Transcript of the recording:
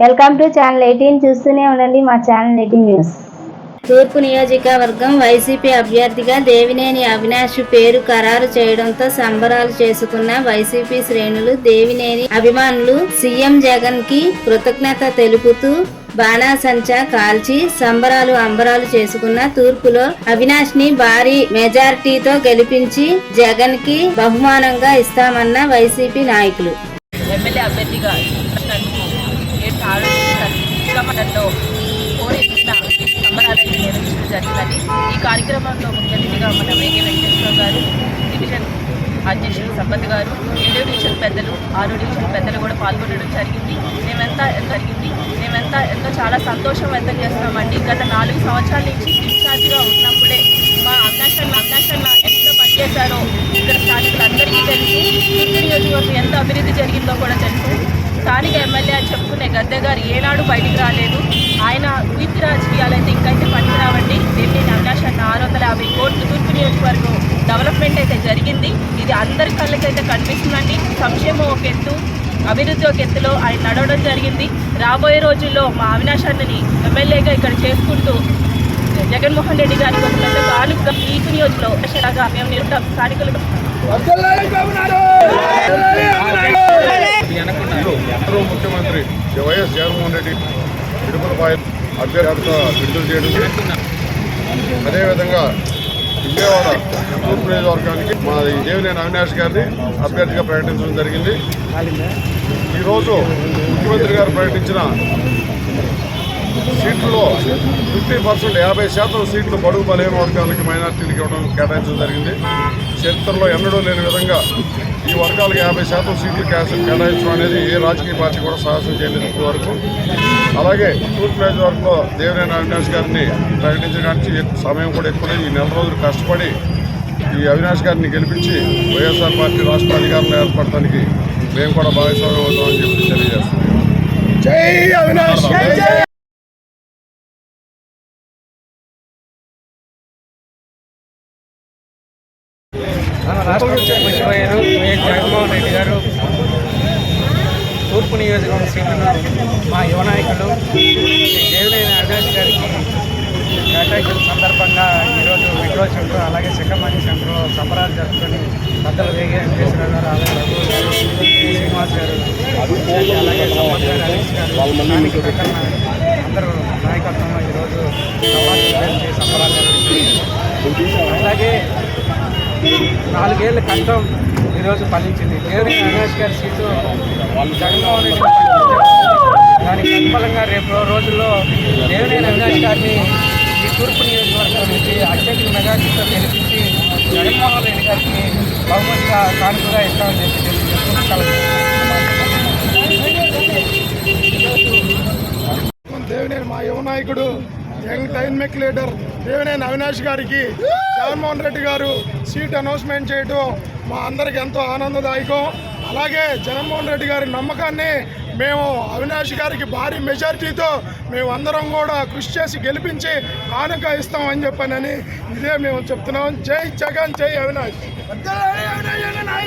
Welcome to channel eighteen. చూస్తూనే ఉండండి మా ఛానల్ ఎయిటీన్ న్యూస్. తూర్పు నియోజకవర్గం వైసీపీ అభ్యర్థిగా దేవినేని అవినాష్ పేరు ఖరారు చేయడంతో సంబరాలు చేసుకున్న వైసీపీ శ్రేణులు దేవినేని అభిమానులు సీఎం జగన్కి కృతజ్ఞత తెలుపుతూ బాణాసంచా కాల్చి సంబరాలు అంబరాలు చేసుకున్న తూర్పులో అవినాష్ని భారీ మెజార్టీతో గెలిపించి జగన్కి బహుమానంగా ఇస్తామన్న వైసీపీ నాయకులు. ఎమ్మెల్యే అభ్యర్థిగా నన్ను ఏడు ఆరోగ్యంలో కోరి సంబరాలను నిర్వహించడం జరిగిందని ఈ కార్యక్రమంలో ముఖ్య అతిథిగా మన వేగే వెంకటేశ్వర గారు డివిజన్ అధ్యక్షులు సంపత్ గారు ఏడో డివిజన్ పెద్దలు ఆరో డివిజన్ పెద్దలు కూడా పాల్గొనడం జరిగింది. మేమెంతా జరిగింది. మేమెంతా ఎంతో చాలా సంతోషం వ్యక్తం చేస్తున్నామండి. గత నాలుగు సంవత్సరాల నుంచి డిశ్చార్జ్గా ఉన్నప్పుడే మా అవినాశన్న అవినాశన్న ఎంత పనిచేశారో ఇక్కడ స్థానికులందరికీ తెలుసు తూర్పు నియోజకవర్గం ఎంత అభివృద్ధి జరిగిందో కూడా తెలుసు స్థానిక ఎమ్మెల్యే అని చెప్పుకునే గద్దె గారు ఏనాడు బయటికి రాలేదు. ఆయన ఉనికి రాజకీయాలు అయితే ఇంకైతే పనికి రావండి. ఢిల్లీ అవినాష్ అన్న ఆరు వందల యాభై కోట్లు తూర్పు నియోజకవర్గం డెవలప్మెంట్ అయితే జరిగింది. ఇది అందరి కళ్ళకైతే కనిపిస్తుందండి. సంక్షేమం ఒక ఎత్తు అభివృద్ధి ఒక ఎత్తులో ఆయన నడవడం జరిగింది. రాబోయే రోజుల్లో మా అవినాశాన్ని ఎమ్మెల్యేగా ఇక్కడ చేసుకుంటూ జగన్మోహన్ రెడ్డి గారి ఒక పెద్ద కానుక ఈ నియోజకవర్గంలో మేము నిరుతాం స్థానికులు గౌరవ ముఖ్యమంత్రి శ్రీ వైఎస్ జగన్మోహన్ రెడ్డి రూపాయలు అభ్యర్థితో విడుదల చేయడం అదేవిధంగా విజయవాడ తూర్పు నియోజకవర్గానికి మా దేవినేని అవినాష్ గారిని అభ్యర్థిగా ప్రకటించడం జరిగింది. ఈరోజు ముఖ్యమంత్రి గారు ప్రకటించిన సీట్లలో ఫిఫ్టీ పర్సెంట్ యాభై శాతం సీట్లు బడుగు బలహీన వర్గాలకి మైనార్టీలకు ఇవ్వడం కేటాయించడం జరిగింది. చరిత్రలో ఎన్నడూ లేని విధంగా ఈ వర్గాలకు యాభై శాతం సీట్లు కేటాయించడం అనేది ఏ రాజకీయ పార్టీ కూడా సాహసం చేయలేదు ఇప్పటి వరకు అలాగే తూర్పు నియోజకవర్గంలో దేవినేని అవినాష్ గారిని ప్రకటించడానికి ఎక్కువ సమయం కూడా ఎక్కువ. ఈ నెల రోజులు కష్టపడి ఈ అవినాష్ గారిని గెలిపించి వైఎస్ఆర్ పార్టీ రాష్ట్ర అధికారంలో ఏర్పడటానికి మేము కూడా భాగస్వామ్యం అవుతామని చెప్పి తెలియజేస్తున్నాం. రాష్ట్రం ముఖ్యమంత్రి వైఎస్ జగన్మోహన్ రెడ్డి గారు తూర్పు నియోజకవర్గం సీట్లను మా యువ నాయకులు దేవుడైన దేవినేని అవినాష్ గారికి కేటాయించిన సందర్భంగా ఈరోజు మెట్రో సెంటర్ అలాగే శిఖమణి సెంటర్ సంబరాలు జరుపుకొని పెద్దలు వేగే వెంకటేశ్వర గారు అలాగే రఘు గారు శ్రీనివాస్ గారు అలాగే సంపత్ గారు హరీష్ గారు స్థానిక ప్రకటన అందరూ నాయకత్వంలో ఈరోజు చేసి సంబరాలు జరుగుతుంది నాలుగేళ్ళ కష్టం ఈరోజు ఫలించింది. దేవుని రమేష్ గారి సీటు జగన్మోహన్ రెడ్డి దానికి ప్రతిఫలంగా రేపు రోజుల్లో దేవినేని అవినాష్ గారిని ఈ తూర్పు నియోజకవర్గం నుంచి అత్యధిక మెజార్టీతో గెలిపించి జగన్మోహన్ రెడ్డి గారికి బహుమతిగా కానుకగా ఇస్తామని చెప్పి తెలియజేస్తున్నాను దేవినేని మా యువ నాయకుడు young dynamic leader Devineni Avinash గారికి జగన్మోహన్ రెడ్డి గారు సీట్ అనౌన్స్మెంట్ చేయడం మా అందరికి ఎంతో ఆనందదాయకం. అలాగే జగన్మోహన్ రెడ్డి గారి నమ్మకాన్ని మేము అవినాష్ గారికి భారీ మెజారిటీతో మేము అందరం కూడా కృషి చేసి గెలిపించి కానుక ఇస్తామని చెప్పానని ఇదే మేము చెప్తున్నాం. జై జగన్ జై అవినాష్.